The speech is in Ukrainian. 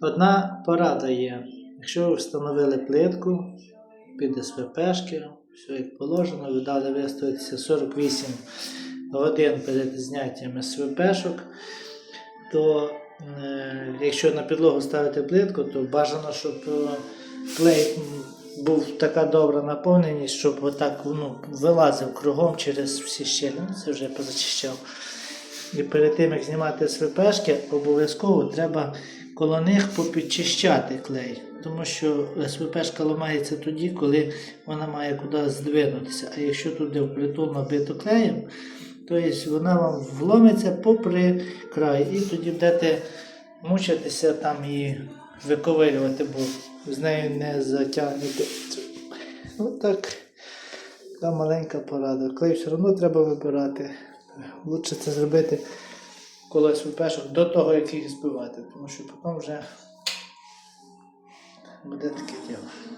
Одна порада є. Якщо ви встановили плитку під СВПшки, все як положено, ви дали вистоятися 48 годин перед зняттям СВПшок, то е, якщо на підлогу ставити плитку, то бажано, щоб е, клей був така добра наповненість, щоб отак ну, вилазив кругом через всі щілини, це вже позачищав. І перед тим, як знімати СВПшки, обов'язково треба коло них попідчищати клей. Тому що СВПшка ламається тоді, коли вона має куди здвинутися. А якщо туди впритул набито клеєм, то вона вам вломиться попри край. І тоді будете мучитися там і виковирювати, бо з нею не затягнете. Ось так. Така маленька порада. Клей все одно треба вибирати. Лучше це зробити колись випешок до того, як їх збивати, тому що потім вже буде таке діло.